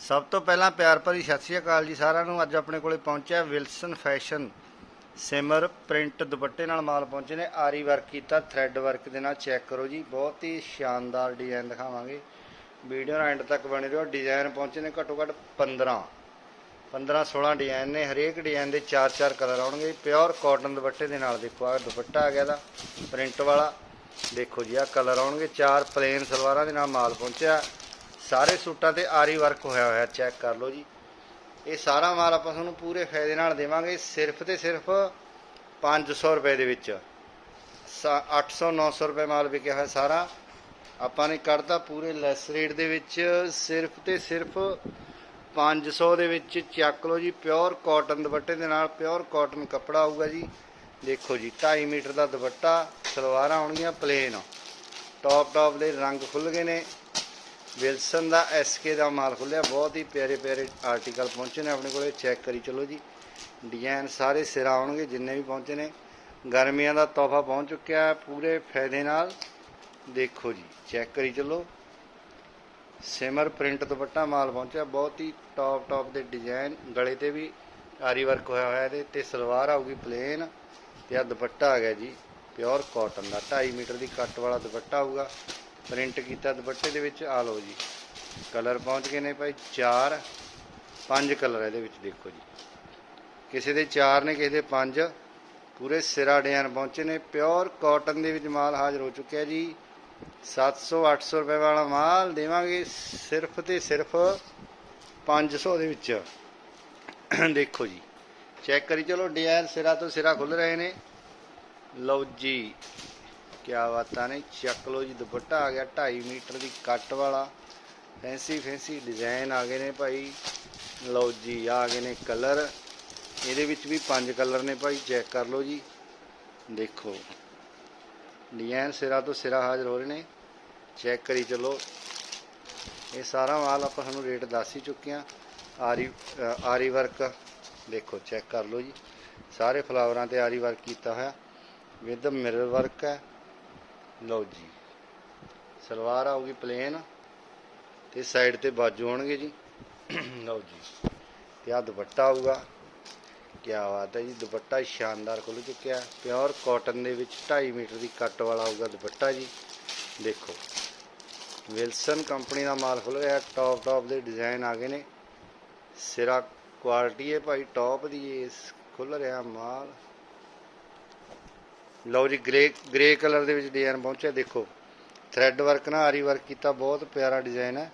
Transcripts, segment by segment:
ਸਭ ਤੋਂ ਪਹਿਲਾਂ ਪਿਆਰ ਭਰੀ ਸਤਿ ਸ਼੍ਰੀ ਅਕਾਲ ਜੀ ਸਾਰਿਆਂ ਨੂੰ। ਅੱਜ ਆਪਣੇ ਕੋਲੇ ਪਹੁੰਚਿਆ ਵਿਲਸਨ ਫੈਸ਼ਨ ਸਿਮਰ ਪ੍ਰਿੰਟ ਦੁਪੱਟੇ ਨਾਲ ਮਾਲ ਪਹੁੰਚੇ ਨੇ। ਆਰੀ ਵਰਕ ਕੀਤਾ ਥ੍ਰੈਡ ਵਰਕ ਦੇ ਨਾਲ ਚੈੱਕ ਕਰੋ ਜੀ। ਬਹੁਤ ਹੀ ਸ਼ਾਨਦਾਰ ਡਿਜ਼ਾਈਨ ਦਿਖਾਵਾਂਗੇ। ਵੀਡੀਓ ਐਂਡ ਤੱਕ ਬਣੇ ਰਹੋ। ਡਿਜ਼ਾਈਨ ਪਹੁੰਚੇ ਨੇ ਘੱਟੋ ਘੱਟ 15 15 16 ਡਿਜ਼ਾਈਨ ਨੇ। ਹਰੇਕ ਡਿਜ਼ਾਈਨ ਦੇ 4-4 ਕਲਰ ਆਉਣਗੇ। ਪਿਓਰ ਕਾਟਨ ਦੁਪੱਟੇ ਦੇ ਨਾਲ ਦੇਖੋ। ਆ ਦੁਪੱਟਾ ਆ ਗਿਆ ਦਾ ਪ੍ਰਿੰਟ ਵਾਲਾ। ਦੇਖੋ ਜੀ ਆ ਕਲਰ ਆਉਣਗੇ। ਚਾਰ ਪਲੇਨ ਸਲਵਾਰਾਂ ਦੇ ਨਾਲ ਮਾਲ ਪਹੁੰਚਿਆ। ਸਾਰੇ ਸੂਟਾਂ ਤੇ ਆਰੀ ਵਰਕ ਹੋਇਆ ਹੋਇਆ ਚੈੱਕ ਕਰ ਲਓ ਜੀ। ਇਹ ਸਾਰਾ ਮਾਲ ਆਪਾਂ ਤੁਹਾਨੂੰ ਪੂਰੇ ਫਾਇਦੇ ਨਾਲ ਦੇਵਾਂਗੇ, ਸਿਰਫ ਤੇ ਸਿਰਫ 500 ਰੁਪਏ ਦੇ ਵਿੱਚ। 800 900 ਰੁਪਏ ਮਾਲ ਵਿਕਿਆ ਹੋਇਆ ਸਾਰਾ। ਆਪਾਂ ਨੇ ਕੱਢਤਾ ਪੂਰੇ ਲੈਸ ਰੇਟ ਦੇ ਵਿੱਚ, ਸਿਰਫ ਤੇ ਸਿਰਫ 500 ਦੇ ਵਿੱਚ। ਚੱਕ ਲਓ ਜੀ ਪਿਓਰ ਕਾਟਨ ਦੁਪੱਟੇ ਦੇ ਨਾਲ ਪਿਓਰ ਕਾਟਨ ਕੱਪੜਾ ਆਊਗਾ ਜੀ। ਦੇਖੋ ਜੀ 2.5 ਮੀਟਰ ਦਾ ਦੁਪੱਟਾ, ਸਲਵਾਰਾਂ ਆਉਣਗੀਆਂ ਪਲੇਨ ਟੌਪ ਟੌਪ ਦੇ ਰੰਗ ਖੁੱਲ ਗਏ ਨੇ। ਵਿਲਸਨ ਦਾ ਐਸਕੇ ਦਾ ਮਾਲ ਖੁੱਲਿਆ ਬਹੁਤ ਹੀ ਪਿਆਰੇ ਪਿਆਰੇ ਆਰਟੀਕਲ ਪਹੁੰਚੇ ਨੇ ਆਪਣੇ ਕੋਲੇ ਚੈੱਕ ਕਰੀ ਚਲੋ ਜੀ। ਡਿਜ਼ਾਈਨ ਸਾਰੇ ਸਿਰਾ ਆਉਣਗੇ, ਜਿੰਨੇ ਵੀ ਪਹੁੰਚੇ ਨੇ। ਗਰਮੀਆਂ ਦਾ ਤੋਹਫਾ ਪਹੁੰਚ ਚੁੱਕਿਆ ਪੂਰੇ ਫਾਇਦੇ ਨਾਲ। ਦੇਖੋ ਜੀ ਚੈੱਕ ਕਰੀ ਚਲੋ। ਸਿਮਰ ਪ੍ਰਿੰਟ ਦੁਪੱਟਾ ਮਾਲ ਪਹੁੰਚਿਆ, ਬਹੁਤ ਹੀ ਟੌਪ ਟੌਪ ਦੇ ਡਿਜ਼ਾਈਨ ਗਲੇ ਤੇ ਵੀ ਆਰੀ ਵਰਕ ਹੋਇਆ ਹੋਇਆ ਇਹਦੇ ਤੇ, ਸਲਵਾਰ ਆਊਗੀ ਪਲੇਨ ਤੇ ਆ ਦੁਪੱਟਾ ਆ ਗਿਆ ਜੀ ਪਿਓਰ ਕਾਟਨ ਦਾ 2.5 ਮੀਟਰ ਦੀ ਕੱਟ ਵਾਲਾ ਦੁਪੱਟਾ ਆਊਗਾ। ਪ੍ਰਿੰਟ ਕੀਤਾ ਦੁਪੱਟੇ ਦੇ ਵਿੱਚ ਆ ਲਓ ਜੀ। ਕਲਰ ਪਹੁੰਚ ਗਏ ਨੇ ਭਾਈ 4 5 ਕਲਰ ਇਹਦੇ ਵਿੱਚ ਦੇਖੋ ਜੀ। ਕਿਸੇ ਦੇ 4 ਨੇ, ਕਿਸੇ ਦੇ 5 ਪੂਰੇ ਸਿਰਾ ਡਿਜ਼ਾਈਨ ਪਹੁੰਚੇ ਨੇ। ਪਿਓਰ ਕਾਟਨ ਦੇ ਵਿੱਚ ਮਾਲ ਹਾਜ਼ਰ ਹੋ ਚੁੱਕਿਆ ਜੀ। 700 800 ਰੁਪਏ ਵਾਲਾ ਮਾਲ ਦੇਵਾਂਗੇ ਸਿਰਫ ਤੇ ਸਿਰਫ 500 ਦੇ ਵਿੱਚ। ਦੇਖੋ ਜੀ, ਚੈੱਕ ਕਰੀ ਚਲੋ ਡਿਜ਼ਾਈਨ ਸਿਰਾ ਤੋਂ ਸਿਰਾ ਖੁੱਲ ਰਹੇ ਨੇ। ਲਓ ਜੀ ਕੀ ਬਾਤਾਂ ਨੇ? ਚੱਕ ਲਓ ਜੀ, ਦੁਪੱਟਾ ਆ ਗਿਆ 2.5 ਮੀਟਰ ਦੀ ਕੱਟ ਵਾਲਾ। ਫੈਂਸੀ ਫੈਂਸੀ ਡਿਜ਼ਾਈਨ ਆ ਗਏ ਨੇ ਭਾਈ। ਲਓ ਜੀ, ਆ ਗਏ ਨੇ ਕਲਰ ਇਹਦੇ ਵਿੱਚ ਵੀ ਪੰਜ ਕਲਰ ਨੇ ਭਾਈ ਚੈੱਕ ਕਰ ਲਓ ਜੀ। ਦੇਖੋ। ਡਿਜ਼ਾਈਨ ਸਿਰਾ ਤੋਂ ਸਿਰਾ ਹਾਜ਼ਰ ਹੋ ਰਹੇ ਨੇ। ਚੈੱਕ ਕਰੀ ਚਲੋ। ਇਹ ਸਾਰਾ ਮਾਲ ਆਪਾਂ ਤੁਹਾਨੂੰ ਰੇਟ ਦੱਸ ਹੀ ਚੁੱਕੇ ਆ ਆਰੀ ਆਰੀ ਵਰਕ ਦੇਖੋ ਚੈੱਕ ਕਰ ਲਓ ਜੀ। ਸਾਰੇ ਫਲਾਵਰਾਂ ਤੇ ਆਰੀ ਵਰਕ ਕੀਤਾ ਹੋਇਆ। ਵਿਦ ਮਿਰਰ ਵਰਕ ਹੈ। ਲਓ ਜੀ। ਸਲਵਾਰ ਆਊਗੀ ਪਲੇਨ ਤੇ ਸਾਈਡ ਤੇ ਬਾਜੂ ਹੋਣਗੇ ਜੀ। ਲਓ ਜੀ। ਤੇ ਆ ਦੁਪੱਟਾ ਆਊਗਾ। ਕੀ ਬਾਤ ਹੈ ਜੀ, ਦੁਪੱਟਾ ਸ਼ਾਨਦਾਰ ਖੁੱਲ ਚੁੱਕਿਆ ਪਿਓਰ ਕਾਟਨ ਦੇ ਵਿੱਚ 2.5 ਮੀਟਰ ਦੀ ਕੱਟ ਵਾਲਾ ਆਊਗਾ ਦੁਪੱਟਾ ਜੀ। ਦੇਖੋ ਵਿਲਸਨ ਕੰਪਨੀ ਦਾ ਮਾਲ ਖੁੱਲ ਰਿਹਾ ਟੌਪ ਟੌਪ ਦੇ ਡਿਜ਼ਾਈਨ ਆ ਗਏ ਨੇ। ਸਿਰਾ ਕੁਆਲਿਟੀ ਹੈ ਭਾਈ ਟੌਪ ਦੀ ਇਸ ਖੁੱਲ ਰਿਹਾ ਮਾਲ। ਲਓ ਜੀ, ਗ੍ਰੇ ਗ੍ਰੇ ਕਲਰ ਦੇ ਵਿੱਚ ਡਿਜ਼ਾਈਨ ਪਹੁੰਚਿਆ, ਦੇਖੋ। ਥ੍ਰੈਡ ਵਰਕ ਨਾਲ ਆਰੀ ਵਰਕ ਕੀਤਾ, ਬਹੁਤ ਪਿਆਰਾ ਡਿਜ਼ਾਈਨ ਹੈ।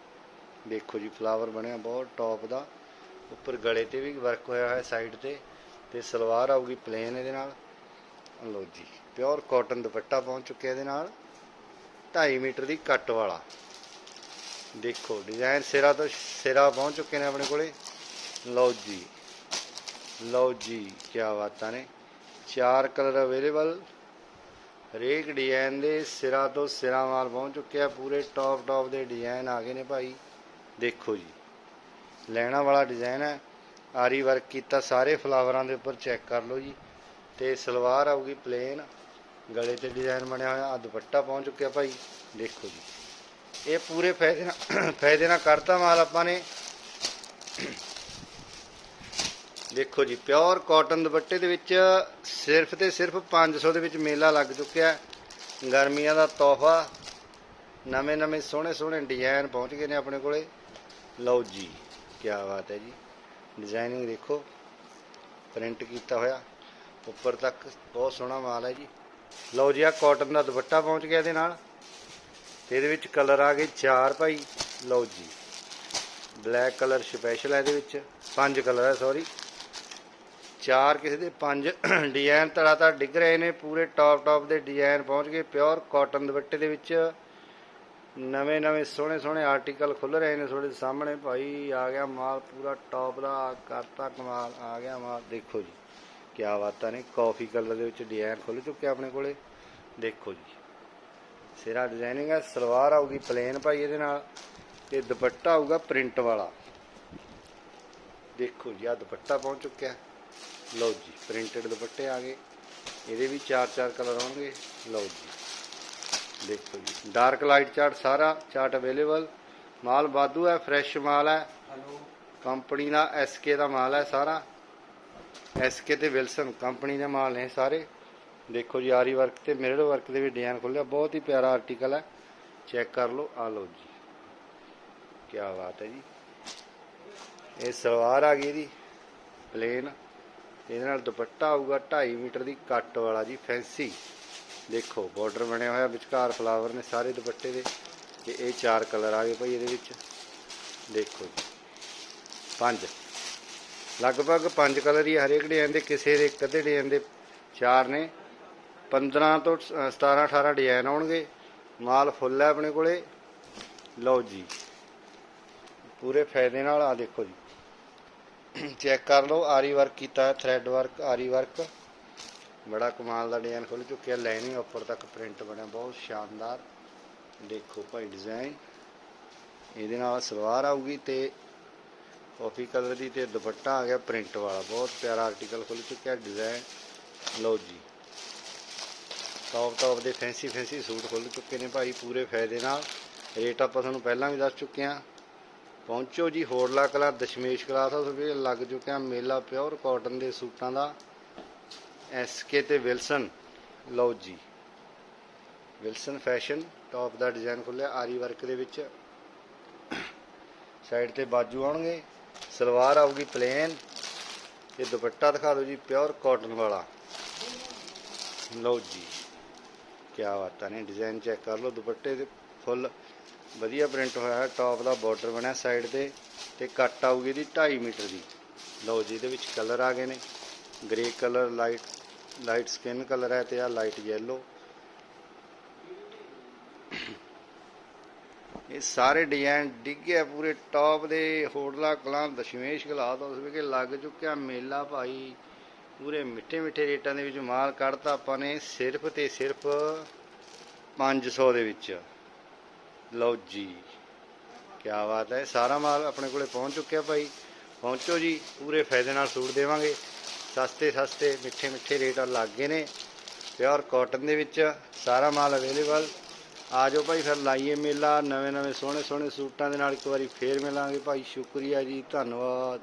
ਦੇਖੋ ਜੀ ਫਲਾਵਰ ਬਣਿਆ ਬਹੁਤ ਟੌਪ ਦਾ। ਉੱਪਰ ਗਲੇ ਤੇ ਵੀ ਵਰਕ ਹੋਇਆ ਹੋਇਆ ਸਾਈਡ ਤੇ। ਤੇ ਸਲਵਾਰ ਆਊਗੀ ਪਲੇਨ ਇਹਦੇ ਨਾਲ। ਲਓ ਜੀ ਪਿਓਰ ਕਾਟਨ ਦੁਪੱਟਾ ਪਹੁੰਚ ਚੁੱਕਿਆ ਇਹਦੇ ਨਾਲ। 2.5 ਮੀਟਰ ਦੀ ਕੱਟ ਵਾਲਾ। ਦੇਖੋ ਡਿਜ਼ਾਈਨ ਸਿਰਾ ਤੋਂ ਸਿਰਾ ਪਹੁੰਚ ਚੁੱਕੇ ਨੇ ਆਪਣੇ ਕੋਲੇ। ਲਓ ਜੀ ਲਓ ਜੀ ਕੀ ਬਾਤਾਂ ਨੇ। ਚਾਰ ਕਲਰ ਅਵੇਲੇਬਲ ਹਰੇਕ ਡਿਜ਼ਾਈਨ ਦੇ ਸਿਰਾ ਤੋਂ ਸਿਰਾ ਮਾਲ ਪਹੁੰਚ ਚੁੱਕਿਆ ਪੂਰੇ ਟੌਪ ਟੌਪ ਦੇ ਡਿਜ਼ਾਈਨ ਆ ਗਏ ਨੇ ਭਾਈ। ਦੇਖੋ ਜੀ, ਲੈਣਾ ਵਾਲਾ ਡਿਜ਼ਾਈਨ ਹੈ। ਆਰੀ ਵਰਕ ਕੀਤਾ, ਸਾਰੇ ਫਲਾਵਰਾਂ ਦੇ ਉੱਪਰ ਚੈੱਕ ਕਰ ਲਓ ਜੀ। ਤੇ ਸਲਵਾਰ ਆਊਗੀ ਪਲੇਨ ਗਲੇ ਤੇ ਡਿਜ਼ਾਈਨ ਬਣਿਆ ਹੋਇਆ ਆ ਦੁਪੱਟਾ ਪਹੁੰਚ ਚੁੱਕਿਆ ਭਾਈ। ਦੇਖੋ ਜੀ। ਇਹ ਪੂਰੇ ਫਾਇਦੇ ਨਾਲ ਫਾਇਦੇ ਨਾਲ ਕਰਤਾ ਮਾਲ ਆਪਾਂ ਨੇ। ਦੇਖੋ ਜੀ, ਪਿਓਰ ਕਾਟਨ ਦੁਪੱਟੇ ਦੇ ਵਿੱਚ ਸਿਰਫ ਤੇ ਸਿਰਫ 500 ਦੇ ਵਿੱਚ ਮੇਲਾ ਲੱਗ ਚੁੱਕਿਆ ਗਰਮੀਆਂ ਦਾ ਤੋਹਫਾ, ਨਵੇਂ ਨਵੇਂ ਸੋਹਣੇ ਸੋਹਣੇ ਡਿਜ਼ਾਈਨ ਪਹੁੰਚ ਗਏ ਨੇ ਆਪਣੇ ਕੋਲੇ। ਲਓ ਜੀ ਕੀ ਬਾਤ ਹੈ ਜੀ। ਡਿਜ਼ਾਈਨਿੰਗ ਦੇਖੋ, ਪ੍ਰਿੰਟ ਕੀਤਾ ਹੋਇਆ। ਉੱਪਰ ਤੱਕ ਬਹੁਤ ਸੋਹਣਾ ਮਾਲ ਹੈ ਜੀ। ਲਓ ਜੀ ਆ ਕਾਟਨ ਦਾ ਦੁਪੱਟਾ ਪਹੁੰਚ ਗਿਆ ਇਹਦੇ ਨਾਲ। ਤੇ ਇਹਦੇ ਵਿੱਚ ਕਲਰ ਆ ਗਏ ਚਾਰ ਭਾਈ। ਲਓ ਜੀ, ਬਲੈਕ ਕਲਰ ਸਪੈਸ਼ਲ ਹੈ ਇਹਦੇ ਵਿੱਚ। ਪੰਜ ਕਲਰ ਹੈ ਸੌਰੀ ਚਾਰ ਕਿਸੇ ਦੇ ਪੰਜ ਡਿਜ਼ਾਈਨ ਤੜਾ ਤੜ ਡਿੱਗ ਰਹੇ ਨੇ, ਪੂਰੇ ਟੌਪ ਟੌਪ ਦੇ ਡਿਜ਼ਾਈਨ ਪਹੁੰਚ ਗਏ ਪਿਓਰ ਕਾਟਨ ਦੁਪੱਟੇ ਦੇ ਵਿੱਚ। ਨਵੇਂ ਨਵੇਂ ਸੋਹਣੇ ਸੋਹਣੇ ਆਰਟੀਕਲ ਖੁੱਲ ਰਹੇ ਨੇ ਤੁਹਾਡੇ ਸਾਹਮਣੇ, ਭਾਈ ਆ ਗਿਆ ਮਾਲ ਪੂਰਾ ਟੌਪ ਦਾ, ਕਰਤਾ ਕਮਾਲ, ਆ ਗਿਆ ਮਾਲ। ਦੇਖੋ ਜੀ ਕੀ ਬਾਤਾਂ ਨੇ ਕਾਫੀ ਕਲਰ ਦੇ ਵਿੱਚ ਡਿਜ਼ਾਈਨ ਖੁੱਲ ਚੁੱਕਿਆ ਆਪਣੇ ਕੋਲੇ। ਦੇਖੋ ਜੀ, ਸਿਰਾ ਡਿਜ਼ਾਈਨਿੰਗ ਹੈ ਸਲਵਾਰ ਆਊਗੀ ਪਲੇਨ ਭਾਈ ਇਹਦੇ ਨਾਲ, ਤੇ ਦੁਪੱਟਾ ਆਊਗਾ ਪ੍ਰਿੰਟ ਵਾਲਾ। ਦੇਖੋ ਜੀ ਆ ਦੁਪੱਟਾ ਪਹੁੰਚ ਚੁੱਕਿਆ। ਲਓ ਜੀ ਪ੍ਰਿੰਟਡ ਦੁਪੱਟੇ ਆ ਗਏ। ਇਹਦੇ ਵੀ ਚਾਰ ਚਾਰ ਕਲਰ ਆਉਣਗੇ। ਲਓ ਜੀ। ਦੇਖੋ ਜੀ ਡਾਰਕ ਲਾਈਟ ਚਾਰਟ ਸਾਰਾ ਚਾਰਟ ਅਵੇਲੇਬਲ ਮਾਲ ਵਾਧੂ ਹੈ ਫਰੈਸ਼ ਮਾਲ ਹੈ। ਹੈਲੋ ਕੰਪਨੀ ਦਾ ਐਸਕੇ ਦਾ ਮਾਲ ਹੈ ਸਾਰਾ। ਐਸਕੇ ਤੇ ਵਿਲਸਨ ਕੰਪਨੀ ਦੇ ਮਾਲ ਨੇ ਸਾਰੇ। ਦੇਖੋ ਜੀ ਆਰੀ ਵਰਕ ਤੇ ਮਿਰਰ ਵਰਕ ਦੇ ਵੀ ਡਿਜ਼ਾਈਨ ਖੁੱਲਿਆ ਬਹੁਤ ਹੀ ਪਿਆਰਾ ਆਰਟੀਕਲ ਹੈ। ਚੈੱਕ ਕਰ ਲਓ। ਆ ਲਓ ਜੀ। ਕੀ ਬਾਤ ਹੈ ਜੀ। ਇਹ ਸਲਵਾਰ ਆ ਗਈ ਇਹਦੀ। ਪਲੇਨ ਇਹਦੇ ਨਾਲ ਦੁਪੱਟਾ ਆਊਗਾ 2.5 ਮੀਟਰ ਦੀ ਕੱਟ ਵਾਲਾ ਜੀ, ਫੈਂਸੀ। ਦੇਖੋ ਬਾਰਡਰ ਬਣਿਆ ਹੋਇਆ, ਵਿਚਕਾਰ ਫਲਾਵਰ ਨੇ ਸਾਰੇ ਦੁਪੱਟੇ ਦੇ। ਤੇ ਇਹ ਚਾਰ ਕਲਰ ਆ ਗਏ ਭਾਈ ਇਹਦੇ ਵਿੱਚ। ਦੇਖੋ ਜੀ, ਪੰਜ। ਲਗਭਗ ਪੰਜ ਕਲਰ ਹੀ ਹਰੇਕ ਡਿਜ਼ਾਈਨ ਦੇ ਕਿਸੇ ਦੇ ਇੱਕ ਅੱਧੇ ਡਿਜ਼ਾਈਨ ਦੇ ਚਾਰ ਨੇ। 15 ਤੋਂ 17 18 ਡਿਜ਼ਾਈਨ ਆਉਣਗੇ। ਮਾਲ ਫੁੱਲ ਹੈ ਆਪਣੇ ਕੋਲੇ। ਲਓ ਜੀ, ਪੂਰੇ ਫਾਇਦੇ ਨਾਲ ਆ ਦੇਖੋ ਜੀ। ਚੈੱਕ ਕਰ ਲਓ, ਆਰੀ ਵਰਕ ਕੀਤਾ ਹੈ ਥ੍ਰੈਡ ਵਰਕ ਆਰੀ ਵਰਕ ਬੜਾ ਕਮਾਲ ਦਾ ਡਿਜ਼ਾਈਨ ਖੁੱਲ ਚੁੱਕਿਆ ਲਾਈਨਿੰਗ ਉੱਪਰ ਤੱਕ ਪ੍ਰਿੰਟ ਬਣਿਆ, ਬਹੁਤ ਸ਼ਾਨਦਾਰ। ਦੇਖੋ ਭਾਈ ਡਿਜ਼ਾਈਨ ਇਹਦੇ ਨਾਲ ਸਲਵਾਰ ਆਊਗੀ ਤੇ ਕਾਫੀ ਕਲਰ ਦੀ ਤੇ ਦੁਪੱਟਾ ਆ ਗਿਆ ਪ੍ਰਿੰਟ ਵਾਲਾ। ਬਹੁਤ ਪਿਆਰਾ ਆਰਟੀਕਲ ਖੁੱਲ ਚੁੱਕਿਆ ਡਿਜ਼ਾਈਨ ਲਓ ਜੀ। ਟੌਪ ਟੌਪ ਦੇ ਫੈਂਸੀ ਫੈਂਸੀ ਸੂਟ ਖੁੱਲ ਚੁੱਕੇ ਨੇ ਭਾਈ, ਪੂਰੇ ਫਾਇਦੇ ਨਾਲ। ਰੇਟ ਆਪਾਂ ਤੁਹਾਨੂੰ ਪਹਿਲਾਂ ਵੀ ਦੱਸ ਚੁੱਕੇ ਹਾਂ। ਪਹੁੰਚੋ ਜੀ ਹੋਰਲਾ ਕਲਾ ਦਸ਼ਮੇਸ਼ ਕਲਾਸ ਹਾਊਸ ਵਿੱਚ ਲੱਗ ਚੁੱਕਿਆ ਮੇਲਾ ਪਿਓਰ ਕਾਟਨ ਦੇ ਸੂਟਾਂ ਦਾ। ਐਸਕੇ ਤੇ ਵਿਲਸਨ ਲਓ ਜੀ ਵਿਲਸਨ ਫੈਸ਼ਨ ਟੌਪ ਦਾ ਡਿਜ਼ਾਈਨ ਖੁੱਲਿਆ ਆਰੀ ਵਰਕ ਦੇ ਵਿੱਚ। ਸਾਈਡ ਤੇ ਬਾਜੂ ਆਉਣਗੇ, ਸਲਵਾਰ ਆਊਗੀ ਪਲੇਨ ਤੇ ਦੁਪੱਟਾ ਦਿਖਾ ਦਿਓ ਜੀ, ਪਿਓਰ ਕਾਟਨ ਵਾਲਾ। ਲਓ ਜੀ ਕੀ ਬਾਤਾਂ ਨੇ ਡਿਜ਼ਾਈਨ ਚੈੱਕ ਕਰ ਲਓ, ਦੁਪੱਟੇ ਦੇ ਫੁੱਲ ਵਧੀਆ ਪ੍ਰਿੰਟ ਹੋਇਆ ਹੈ ਟੌਪ ਦਾ ਬਾਰਡਰ ਬਣਿਆ ਸਾਈਡ ਤੇ ਤੇ ਕੱਟ ਆਊਗੀ ਦੀ 2.5 ਮੀਟਰ ਦੀ। ਲਓ ਜੀ, ਇਹਦੇ ਵਿੱਚ ਕਲਰ ਆ ਗਏ ਨੇ। Grey colour light light skin colour ਹੈ ਤੇ ਆ ਲਾਈਟ ਯੈਲੋ ਇਹ ਸਾਰੇ ਡਿਜ਼ਾਈਨ ਡਿੱਗੇ ਪੂਰੇ ਟੌਪ ਦੇ, ਹੋਟਲਾ, ਕਲਾਂ, ਦਸ਼ਮੇਸ਼ ਗਲਾ ਤੋਂ ਉਸ ਕਿ ਲੱਗ ਚੁੱਕਿਆ, ਮੇਲਾ ਭਾਈ, ਪੂਰੇ ਮਿੱਠੇ ਮਿੱਠੇ ਰੇਟਾਂ ਦੇ ਵਿੱਚ ਮਾਲ ਕੱਢਤਾ ਆਪਾਂ ਨੇ, ਸਿਰਫ ਤੇ ਸਿਰਫ 500 ਦੇ ਵਿੱਚ। ਲਓ ਜੀ ਕੀ ਬਾਤ ਹੈ। ਸਾਰਾ ਮਾਲ ਆਪਣੇ ਕੋਲੇ ਪਹੁੰਚ ਚੁੱਕਿਆ ਭਾਈ। ਪਹੁੰਚੋ ਜੀ, ਪੂਰੇ ਫਾਇਦੇ ਨਾਲ ਸੂਟ ਦੇਵਾਂਗੇ। ਸਸਤੇ ਸਸਤੇ, ਮਿੱਠੇ ਮਿੱਠੇ ਰੇਟ ਲੱਗ ਗਏ ਨੇ। ਪਿਓਰ ਕਾਟਨ ਦੇ ਵਿੱਚ ਸਾਰਾ ਮਾਲ ਅਵੇਲੇਬਲ। ਆ ਜਾਓ ਭਾਈ, ਫਿਰ ਲਾਈਏ ਮੇਲਾ। ਨਵੇਂ ਨਵੇਂ ਸੋਹਣੇ ਸੋਹਣੇ ਸੂਟਾਂ ਦੇ ਨਾਲ ਇੱਕ ਵਾਰੀ ਫੇਰ ਮਿਲਾਂਗੇ ਭਾਈ। ਸ਼ੁਕਰੀਆ ਜੀ, ਧੰਨਵਾਦ।